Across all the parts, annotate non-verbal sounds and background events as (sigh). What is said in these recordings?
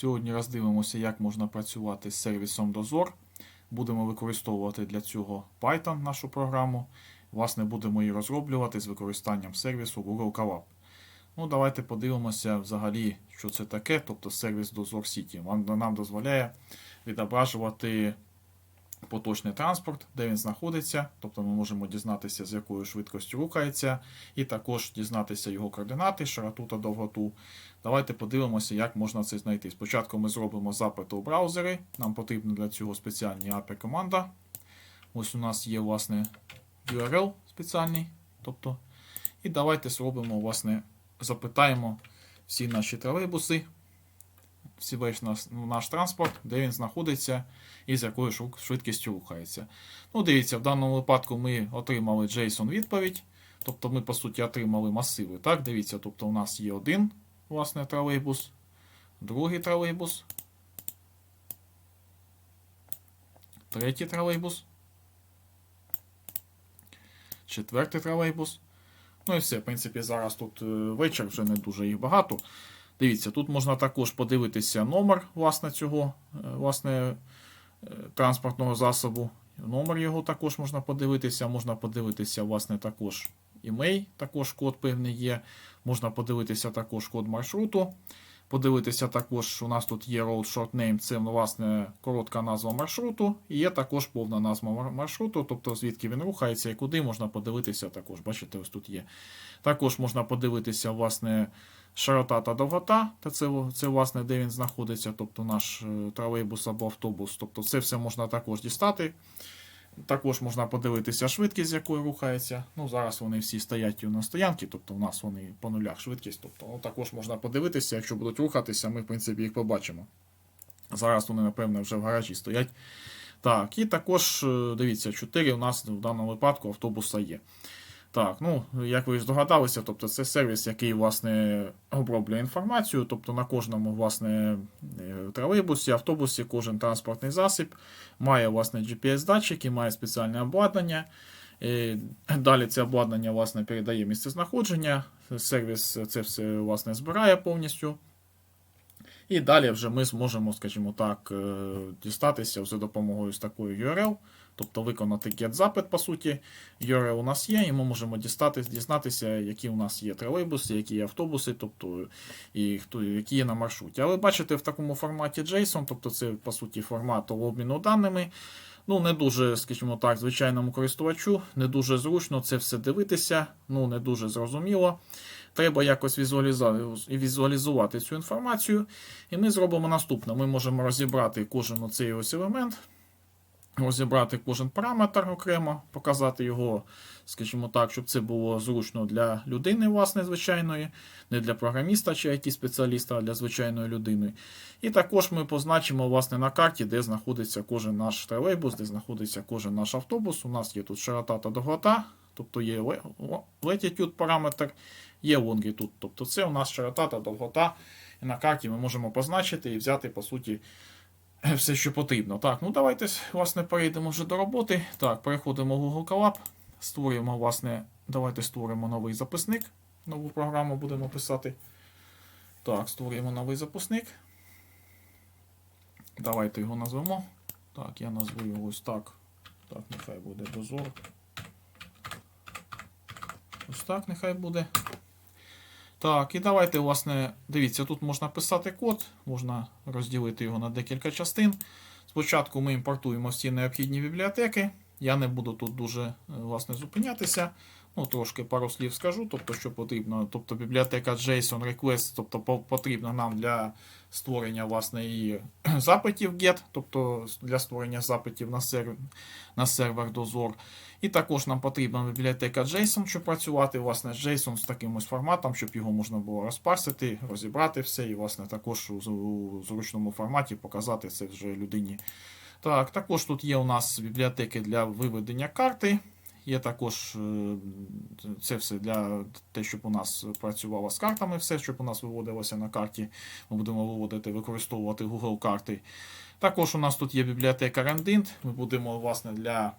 Сьогодні роздивимося, як можна працювати з сервісом Дозор. Будемо використовувати для цього Python, нашу програму. Власне, будемо її розроблювати з використанням сервісу Google Colab. Ну, давайте подивимося взагалі, що це таке, тобто сервіс Dozor City. Нам дозволяє відображувати поточний транспорт, де він знаходиться, тобто ми можемо дізнатися, з якою швидкістю рухається, і також дізнатися його координати, широту та довготу. Давайте подивимося, як можна це знайти. Спочатку ми зробимо запит у браузери. Нам потрібна для цього спеціальна API команда. Ось у нас є власне URL спеціальний. Тобто, і давайте зробимо, власне, запитаємо всі наші тролейбуси, всі весь наш, наш транспорт, де він знаходиться і з якою швидкістю рухається. Ну, дивіться, в даному випадку ми отримали JSON відповідь. Тобто ми, по суті, отримали масиви. Так, дивіться, тобто у нас є один власне тролейбус, другий тролейбус, третій тролейбус, четвертий тролейбус. Ну і все, в принципі, зараз тут е, вечір, вже не дуже їх багато. Дивіться, тут можна також подивитися номер власне, цього е, власне, е, транспортного засобу. Номер його також можна подивитися. Можна подивитися, власне, також імей, також код певний є. Можна подивитися також код маршруту. Подивитися також, у нас тут є road short name, це власне коротка назва маршруту. І є також повна назва маршруту, тобто звідки він рухається і куди можна подивитися також. Бачите, ось тут є. Також можна подивитися, власне, широта та довгота, та це, це власне, де він знаходиться, тобто наш е, тролейбус або автобус. Тобто це все можна також дістати. Також можна подивитися швидкість, з якою рухається. Ну, зараз вони всі стоять на стоянці, тобто у нас вони по нулях швидкість. Тобто, ну, також можна подивитися, якщо будуть рухатися, ми, в принципі, їх побачимо. Зараз вони, напевно, вже в гаражі стоять. Так, і також, е, дивіться, 4 у нас в даному випадку автобуса є. Так, ну, як ви здогадалися, тобто це сервіс, який, власне, оброблює інформацію. Тобто на кожному, власне, е, тролейбусі, автобусі, кожен транспортний засіб має, власне, GPS-датчики, має спеціальне обладнання. Е, Далі це обладнання, власне, передає місце знаходження. Сервіс це все, власне, збирає повністю. І далі вже ми зможемо, скажімо так, е, дістатися за допомогою з такою URL, тобто виконати get-запит, по суті. URL у нас є, і ми можемо дістати, дізнатися, які у нас є тролейбуси, які є автобуси, тобто і хто, які є на маршруті. Але бачите, в такому форматі JSON, тобто це по суті формат обміну даними. Ну, не дуже, скажімо так, звичайному користувачу, не дуже зручно це все дивитися, ну не дуже зрозуміло. Треба якось візуалізувати цю інформацію. І ми зробимо наступне: ми можемо розібрати кожен оцей ось елемент, розібрати кожен параметр окремо, показати його, скажімо так, щоб це було зручно для людини, власне, звичайної, не для програміста чи it спеціаліста, а для звичайної людини. І також ми позначимо власне, на карті, де знаходиться кожен наш тролейбус, де знаходиться кожен наш автобус. У нас є тут широта та довгота, тобто є latitude параметр, є longitude. Тобто це у нас широта та довгота. І на карті ми можемо позначити і взяти, по суті, все, що потрібно. Так, ну давайте власне перейдемо вже до роботи. Так, переходимо в Google Colab, створюємо, власне, давайте створимо новий записник. Нову програму будемо писати. Так, створюємо новий записник. Давайте його назвемо. Так, я назву його ось так. Так, нехай буде дозор. Ось так, нехай буде. Так, і давайте, власне, дивіться, тут можна писати код, можна розділити його на декілька частин. Спочатку ми імпортуємо всі необхідні бібліотеки. Я не буду тут дуже е, власне, зупинятися. Ну, трошки пару слів скажу, тобто, що потрібно. Тобто бібліотека JSON Request, тобто потрібна нам для створення власне, і (clears throat) запитів GET, тобто для створення запитів на сервер, на сервер Dozor. І також нам потрібна бібліотека JSON, щоб працювати власне, JSON з таким ось форматом, щоб його можна було розпарсити, розібрати все, і власне, також у зручному форматі показати це вже людині. Так, також тут є у нас бібліотеки для виведення карти. Є також е, це все для те, щоб у нас працювало з картами, все, щоб у нас виводилося на карті. Ми будемо виводити, використовувати Google карти. Також у нас тут є бібліотека Rendint. Ми будемо власне для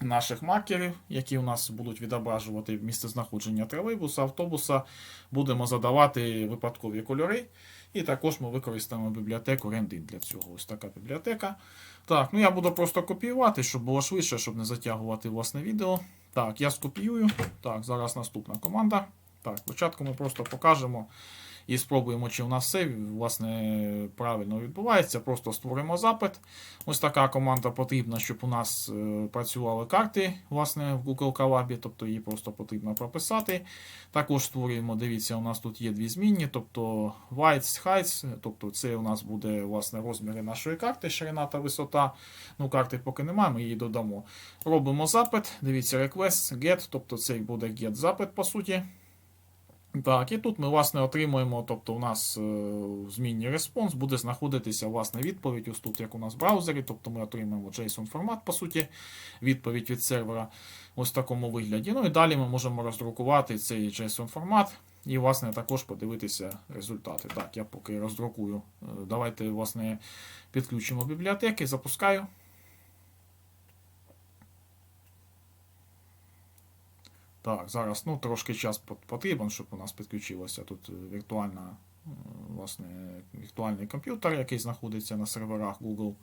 наших маркерів, які у нас будуть відображувати місце знаходження тролейбуса, автобуса, будемо задавати випадкові кольори. І також ми використаємо бібліотеку Rendin для цього. Ось така бібліотека. Так, ну я буду просто копіювати, щоб було швидше, щоб не затягувати власне відео. Так, я скопіюю. Так, зараз наступна команда. Так, спочатку ми просто покажемо і спробуємо, чи у нас все власне правильно відбувається. Просто створимо запит. Ось така команда потрібна, щоб у нас е, працювали карти власне, в Google Colab, тобто її просто потрібно прописати. Також створюємо, дивіться, у нас тут є дві змінні, тобто Whites, Heights, тобто це у нас буде власне розміри нашої карти, ширина та висота. Ну, карти поки немає, ми її додамо. Робимо запит, дивіться, request, get, тобто це буде get запит, по суті. Так, і тут ми, власне, отримуємо, тобто у нас е, змінній респонс буде знаходитися власне відповідь. Ось тут, як у нас в браузері, тобто ми отримаємо JSON формат, по суті, відповідь від сервера ось в такому вигляді. Ну і далі ми можемо роздрукувати цей JSON формат і, власне, також подивитися результати. Так, я поки роздрукую. Е, Давайте, власне, підключимо бібліотеки, запускаю. Так, зараз ну, трошки час пот- потрібен, щоб у нас підключилося тут е, віртуальна, е, власне, віртуальний комп'ютер, який знаходиться на серверах Google.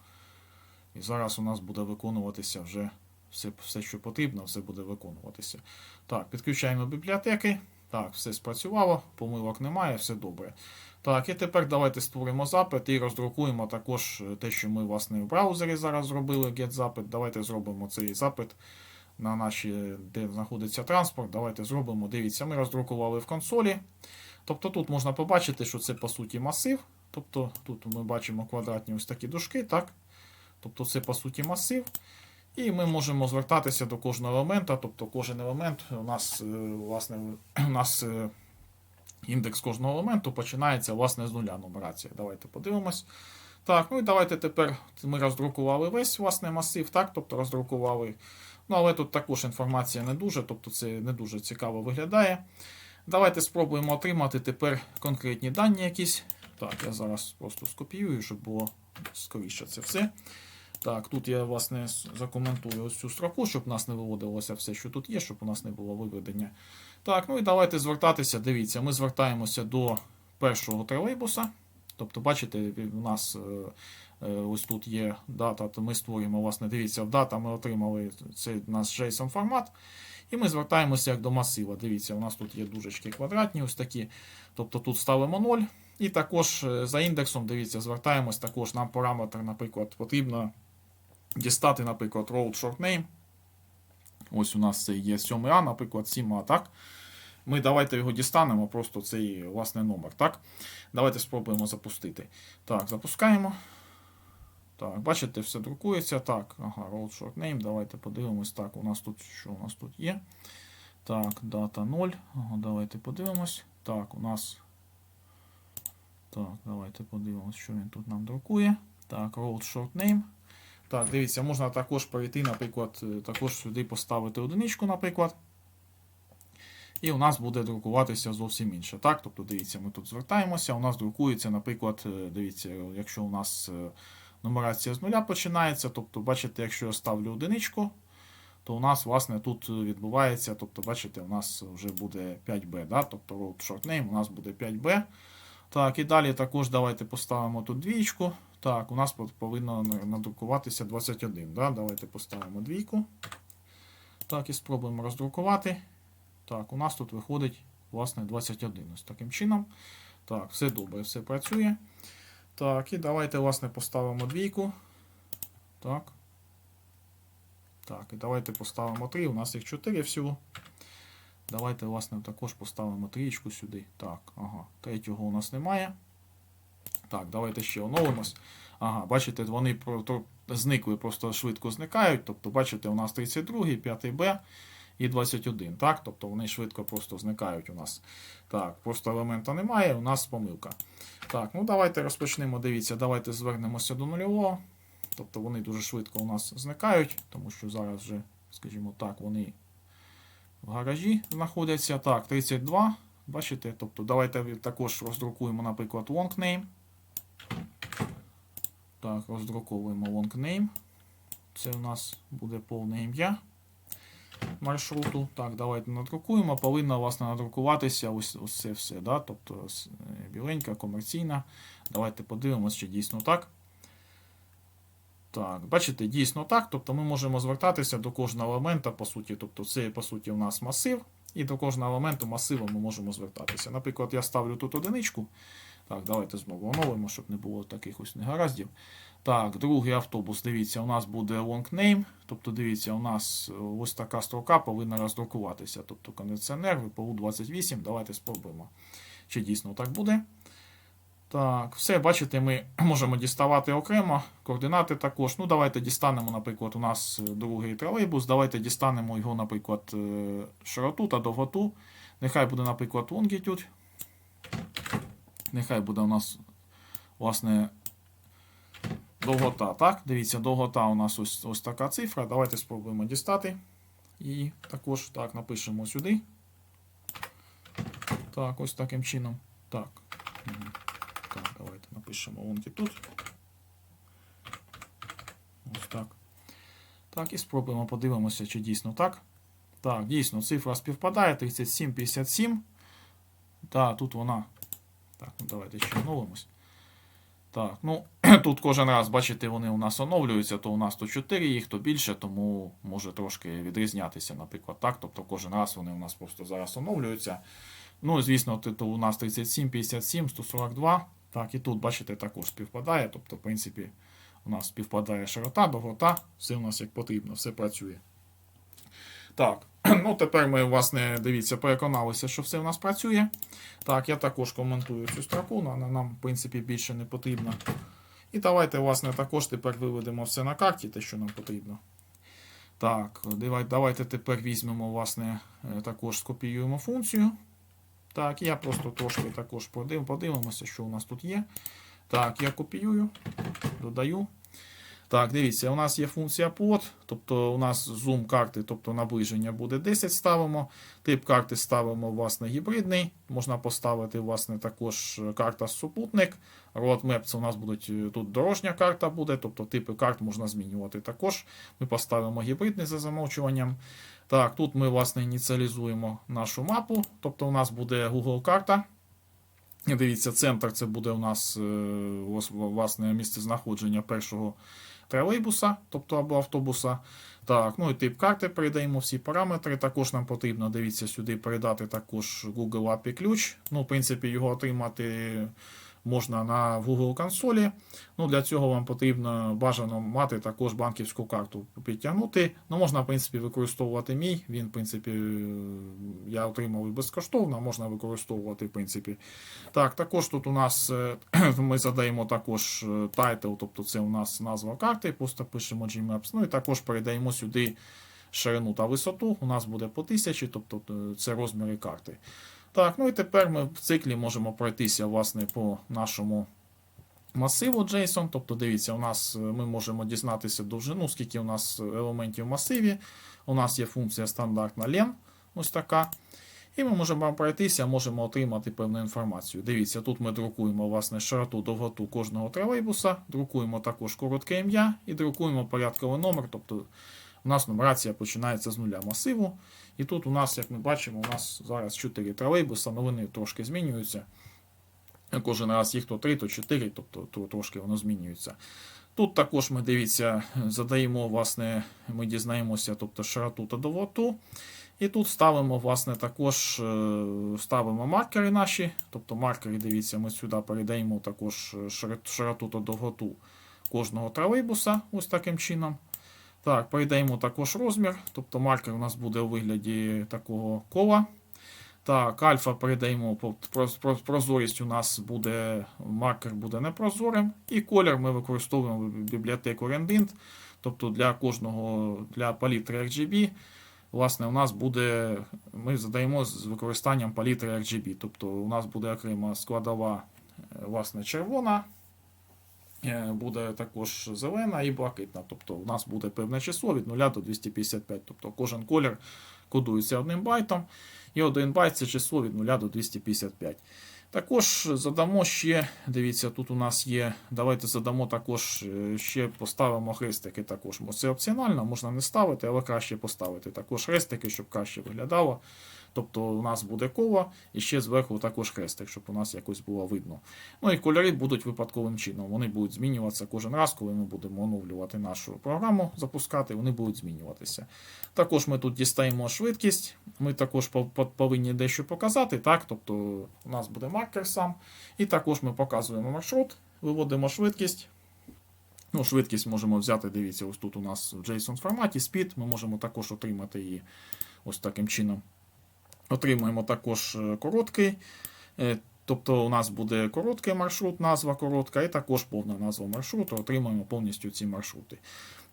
І зараз у нас буде виконуватися вже все, все, що потрібно, все буде виконуватися. Так, підключаємо бібліотеки. Так, все спрацювало, помилок немає, все добре. Так, і тепер давайте створимо запит і роздрукуємо також е, те, що ми власне в браузері зараз зробили, get запит. Давайте зробимо цей запит на наші, де знаходиться транспорт. Давайте зробимо. Дивіться, ми роздрукували в консолі. Тобто тут можна побачити, що це по суті масив. Тобто тут ми бачимо квадратні ось такі дужки, так? Тобто це по суті масив. І ми можемо звертатися до кожного елемента. Тобто кожен елемент у нас, е, власне, (clears throat) у нас е, індекс кожного елементу починається власне з нуля нумерація. Давайте подивимось. Так, ну і давайте тепер ми роздрукували весь власне масив, так? Тобто роздрукували. Ну, але тут також інформація не дуже, тобто це не дуже цікаво виглядає. Давайте спробуємо отримати тепер конкретні дані якісь. Так, я зараз просто скопіюю, щоб було скоріше це все. Так, тут я, власне, закоментую ось цю строку, щоб у нас не виводилося все, що тут є, щоб у нас не було виведення. Так, ну і давайте звертатися. Дивіться, ми звертаємося до першого тролейбуса. Тобто, бачите, у нас е, ось тут є дата, то ми створюємо, власне, дивіться, в дата ми отримали цей наш JSON формат. І ми звертаємося як до масива. Дивіться, у нас тут є дужечки квадратні, ось такі. Тобто тут ставимо 0. І також е, за індексом, дивіться, звертаємось також нам параметр, наприклад, потрібно дістати, наприклад, road short name. Ось у нас це є 7А, наприклад, 7А, так? Ми давайте його дістанемо, просто цей власне номер, так? Давайте спробуємо запустити. Так, запускаємо. Так, бачите, все друкується. Так, ага, road short name. Давайте подивимось. Так, у нас тут що у нас тут є? Так, дата 0. Ага, давайте подивимось. Так, у нас. Так, давайте подивимось, що він тут нам друкує. Так, road short name. Так, дивіться, можна також перейти, наприклад, е, також сюди поставити одиничку, наприклад. І у нас буде друкуватися зовсім інше. Так, тобто, дивіться, ми тут звертаємося. У нас друкується, наприклад, е, дивіться, якщо у нас е, нумерація з нуля починається, тобто, бачите, якщо я ставлю одиничку, то у нас, власне, тут відбувається, тобто, бачите, у нас вже буде 5B, да? тобто road short name у нас буде 5B. Так, і далі також давайте поставимо тут двічку. Так, у нас повинно надрукуватися 21. Да? Давайте поставимо двійку. Так, і спробуємо роздрукувати. Так, у нас тут виходить, власне, 21. Ось таким чином. Так, все добре, все працює. Так, і давайте, власне, поставимо двійку. Так. Так, і давайте поставимо 3. У нас їх 4 всього. Давайте, власне, також поставимо трієчку сюди. Так, ага. Третього у нас немає. Так, давайте ще оновимось. Ага, бачите, вони зникли, просто швидко зникають. Тобто, бачите, у нас 32, 5 Б і 21. Так, тобто вони швидко просто зникають у нас. Так, просто елемента немає, у нас помилка. Так, ну давайте розпочнемо. Дивіться, давайте звернемося до нульового. Тобто вони дуже швидко у нас зникають, тому що зараз вже, скажімо так, вони в гаражі знаходяться. Так, 32. Бачите? Тобто давайте також роздрукуємо, наприклад, long name. Так, роздруковуємо long name. Це у нас буде повне ім'я. Маршруту. Так, давайте надрукуємо. Повинна власне надрукуватися ось, ось це все. Да? Тобто е, біленька, комерційна. Давайте подивимось, чи дійсно так. Так, бачите, дійсно так. Тобто ми можемо звертатися до кожного елемента, по суті. Тобто, це по суті у нас масив, і до кожного елементу масиву ми можемо звертатися. Наприклад, я ставлю тут одиничку. Так, давайте знову оновимо, щоб не було таких ось негараздів. Так, другий автобус, дивіться, у нас буде long name. Тобто, дивіться, у нас е, ось така строка повинна роздрукуватися. Тобто кондиціонер, ВПУ 28. Давайте спробуємо. Чи дійсно так буде. Так, все, бачите, ми (clears throat) можемо діставати окремо. Координати також. Ну, давайте дістанемо, наприклад, у нас другий тролейбус. Давайте дістанемо його, наприклад, е, широту та довготу. Нехай буде, наприклад, longitude. Нехай буде у нас, власне, довгота. Так, дивіться, довгота у нас ось, ось така цифра. Давайте спробуємо дістати. І також так напишемо сюди. Так, ось таким чином. Так. Так, давайте напишемо longitude. Ось так. Так, і спробуємо подивимося, чи дійсно так. Так, дійсно, цифра співпадає. 37,57. Так, тут вона. Так, ну давайте ще оновимось. Так, ну (clears throat) тут кожен раз, бачите, вони у нас оновлюються, то у нас то 4 їх, то більше, тому може трошки відрізнятися, наприклад, так. Тобто кожен раз вони у нас просто зараз оновлюються. Ну, звісно, то, у нас 37, 57, 142. Так, і тут, бачите, також співпадає. Тобто, в принципі, у нас співпадає широта, довгота, все у нас як потрібно, все працює. Так, (clears throat) ну тепер ми, власне, дивіться, переконалися, що все в нас працює. Так, я також коментую цю строку, вона нам, в принципі, більше не потрібна. І давайте, власне, також тепер виведемо все на карті, те, що нам потрібно. Так, давайте тепер візьмемо, власне, е, також скопіюємо функцію. Так, я просто трошки також подивимося, що у нас тут є. Так, я копіюю, додаю. Так, дивіться, у нас є функція plot, тобто у нас зум карти, тобто наближення буде 10 ставимо. Тип карти ставимо, власне, гібридний. Можна поставити, власне, також карта супутник. Roadmap це у нас будуть е, тут дорожня карта буде, тобто типи карт можна змінювати також. Ми поставимо гібридний за замовчуванням. Так, тут ми, власне, ініціалізуємо нашу мапу, тобто у нас буде Google карта. Дивіться, центр це буде у нас е, власне місце знаходження першого тролейбуса, тобто або автобуса. Так, ну і тип карти передаємо всі параметри. Також нам потрібно, дивіться, сюди передати також Google API ключ. Ну, в принципі, його отримати можна на Google консолі. Ну, для цього вам потрібно бажано мати також банківську карту підтягнути. Ну, можна, в принципі, використовувати мій. Він, в принципі, е, я отримав безкоштовно, можна використовувати, в принципі. Так, також тут у нас е, (clears throat) ми задаємо також е, title, тобто це у нас назва карти, просто пишемо Gmaps. Ну і також передаємо сюди ширину та висоту. У нас буде по 1000, тобто це розміри карти. Так, ну і тепер ми в циклі можемо пройтися власне по нашому масиву JSON. Тобто, дивіться, у нас е, ми можемо дізнатися довжину, скільки у нас елементів в масиві. У нас є функція стандартна len, ось така. І ми можемо пройтися, можемо отримати певну інформацію. Дивіться, тут ми друкуємо власне широту, довготу кожного тролейбуса, друкуємо також коротке ім'я і друкуємо порядковий номер. Тобто у нас нумерація починається з нуля масиву. І тут у нас, як ми бачимо, у нас зараз 4 тролейбуса, але вони трошки змінюються. Кожен раз їх то 3, то 4, тобто то трошки воно змінюється. Тут також ми дивіться, задаємо, власне, ми дізнаємося, тобто широту та довготу. І тут ставимо, власне, також е, ставимо маркери наші. Тобто маркери, дивіться, ми сюди передаємо також широту та довготу кожного тролейбуса, ось таким чином. Так, передаємо також розмір. Тобто маркер у нас буде у вигляді такого кола. Так, альфа передаємо прозорість у нас буде, маркер буде непрозорим. І колір ми використовуємо бібліотеку Rendint. Тобто для кожного для палітри RGB. Власне, у нас буде, ми задаємо з використанням палітри RGB. Тобто у нас буде окрема складова е, власне, червона, буде також зелена і блакитна. Тобто у нас буде певне число від 0 до 255. Тобто кожен колір кодується одним байтом. І один байт це число від 0 до 255. Також задамо ще, дивіться, тут у нас є. Давайте задамо також е, ще поставимо хрестики. Також це опціонально, можна не ставити, але краще поставити також хрестики, щоб краще виглядало. Тобто у нас буде коло і ще зверху також хрестик, щоб у нас якось було видно. Ну і кольори будуть випадковим чином. Вони будуть змінюватися кожен раз, коли ми будемо оновлювати нашу програму, запускати, вони будуть змінюватися. Також ми тут дістаємо швидкість. Ми також по- по- повинні дещо показати. Так? Тобто у нас буде маркер сам. І також ми показуємо маршрут, виводимо швидкість. Ну, швидкість можемо взяти, дивіться, ось тут у нас в JSON форматі speed. Ми можемо також отримати її ось таким чином. Отримуємо також е, короткий. е, Тобто у нас буде короткий маршрут, назва коротка, і також повна назва маршруту. Отримуємо повністю ці маршрути.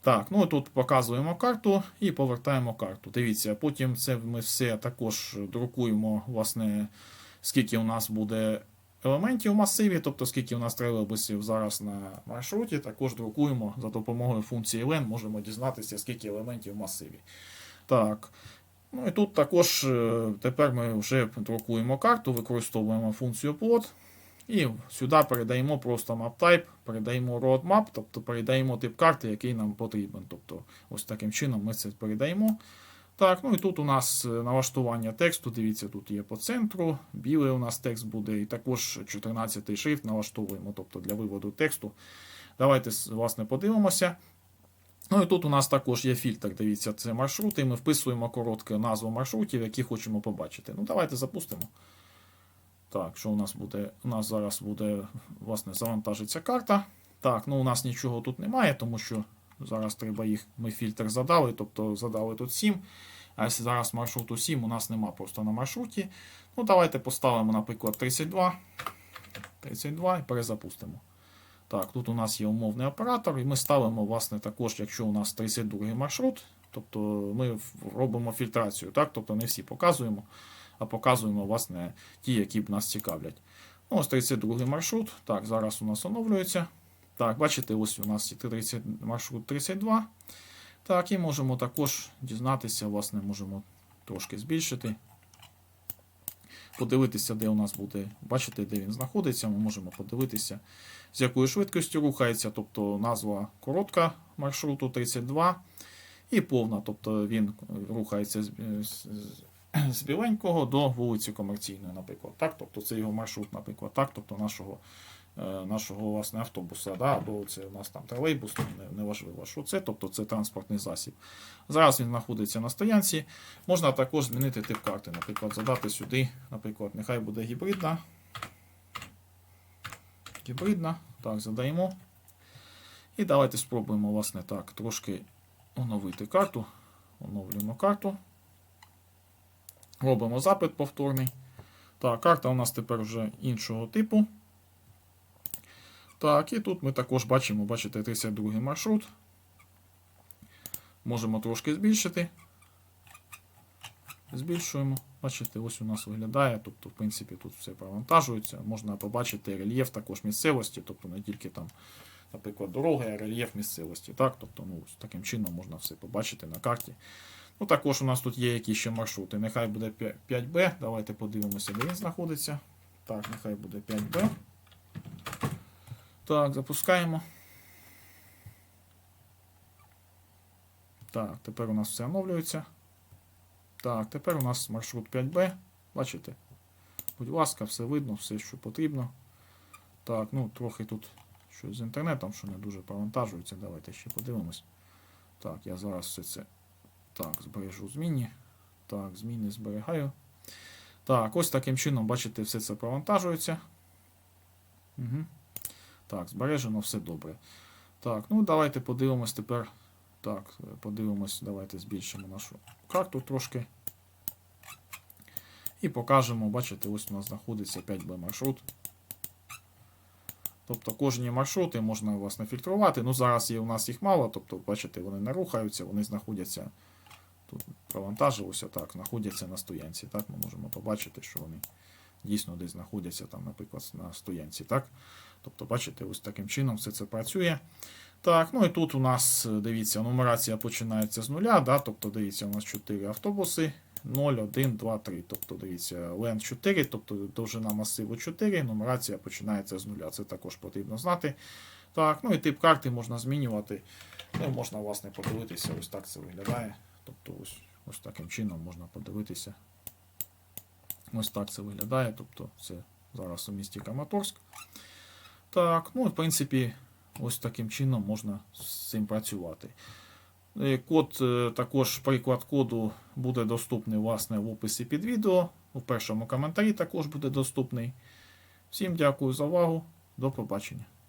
Так, ну і тут показуємо карту і повертаємо карту. Дивіться, потім це ми все також друкуємо, власне, скільки у нас буде елементів в масиві, тобто скільки у нас тролейбусів зараз на маршруті, також друкуємо за допомогою функції len, можемо дізнатися, скільки елементів в масиві. Так. Ну і тут також е, тепер ми вже друкуємо карту, використовуємо функцію plot. І сюди передаємо просто map type, передаємо road map, тобто передаємо тип карти, який нам потрібен. Тобто ось таким чином ми це передаємо. Так, ну і тут у нас е, налаштування тексту. Дивіться, тут є по центру, білий у нас текст буде, і також 14 шрифт налаштовуємо, тобто для виводу тексту. Давайте власне подивимося. Ну і тут у нас також є фільтр. Дивіться, це маршрути. і Ми вписуємо коротку назву маршрутів, які хочемо побачити. Ну, давайте запустимо. Так, що у нас буде? У нас зараз буде, власне, завантажиться карта. Так, ну у нас нічого тут немає, тому що зараз треба їх. Ми фільтр задали, тобто задали тут 7. А якщо зараз маршруту 7, у нас нема просто на маршруті. Ну, давайте поставимо, наприклад, 32. 32 і перезапустимо. Так, тут у нас є умовний оператор, і ми ставимо, власне, також, якщо у нас 32 маршрут, тобто ми робимо фільтрацію, так? тобто не всі показуємо, а показуємо, власне, ті, які б нас цікавлять. Ну, ось 32 маршрут. Так, зараз у нас оновлюється. Так, бачите, ось у нас 30, маршрут 32. Так, і можемо також дізнатися, власне, можемо трошки збільшити. Подивитися, де у нас буде, бачите, де він знаходиться. Ми можемо подивитися, з якою швидкістю рухається, тобто назва коротка маршруту 32 і повна, тобто він рухається з, з, з біленького до вулиці комерційної, наприклад. Так, тобто це його маршрут, наприклад, так, тобто нашого, нашого власне, автобуса, да, або це у нас там тролейбус, не- неважливо, що це, тобто це транспортний засіб. Зараз він знаходиться на стоянці. Можна також змінити тип карти, наприклад, задати сюди, наприклад, нехай буде гібридна. Гібридна. Так, задаємо. І давайте спробуємо, власне, так, трошки оновити карту. Оновлюємо карту. Робимо запит повторний. Так, карта у нас тепер вже іншого типу. Так, і тут ми також бачимо, бачите, 32 маршрут. Можемо трошки збільшити. Збільшуємо. Бачите, ось у нас виглядає. Тобто, в принципі, тут все провантажується. Можна побачити рельєф також місцевості, тобто не тільки там, наприклад, дороги, а рельєф місцевості. Так? Тобто, ну, таким чином можна все побачити на карті. Ну, також у нас тут є якісь ще маршрути. Нехай буде 5Б. Давайте подивимося, де він знаходиться. Так, нехай буде 5Б. Так, запускаємо. Так, тепер у нас все оновлюється. Так, тепер у нас маршрут 5Б. Бачите? Будь ласка, все видно, все, що потрібно. Так, ну трохи тут щось з інтернетом, що не дуже провантажується. Давайте ще подивимось. Так, я зараз все це так, збережу зміни. Так, зміни зберігаю. Так, ось таким чином, бачите, все це провантажується. Угу. Так, збережено, все добре. Так, ну давайте подивимось тепер. Так, подивимось, давайте збільшимо нашу карту трошки. І покажемо, бачите, ось у нас знаходиться 5Б маршрут. Тобто кожні маршрути можна власне фільтрувати. Ну, зараз є, у нас їх мало, тобто, бачите, вони не рухаються, вони знаходяться. Тут провантажилося, так, знаходяться на стоянці. Так, ми можемо побачити, що вони дійсно десь знаходяться, там, наприклад, на стоянці. Так? Тобто, бачите, ось таким чином все це працює. Так, ну і тут у нас, дивіться, нумерація починається з нуля. Да? Тобто, дивіться, у нас 4 автобуси. 0, 1, 2, 3. Тобто, дивіться, len 4, тобто довжина масиву 4, нумерація починається з нуля. Це також потрібно знати. Так, ну і тип карти можна змінювати. Ну, можна, власне, подивитися, ось так це виглядає. Тобто, ось, ось таким чином можна подивитися. Ось так це виглядає. Тобто, це зараз у місті Краматорськ. Так, ну і в принципі, ось таким чином можна з цим працювати. Е, Код, е, також приклад коду буде доступний власне в описі під відео. У першому коментарі також буде доступний. Всім дякую за увагу. До побачення.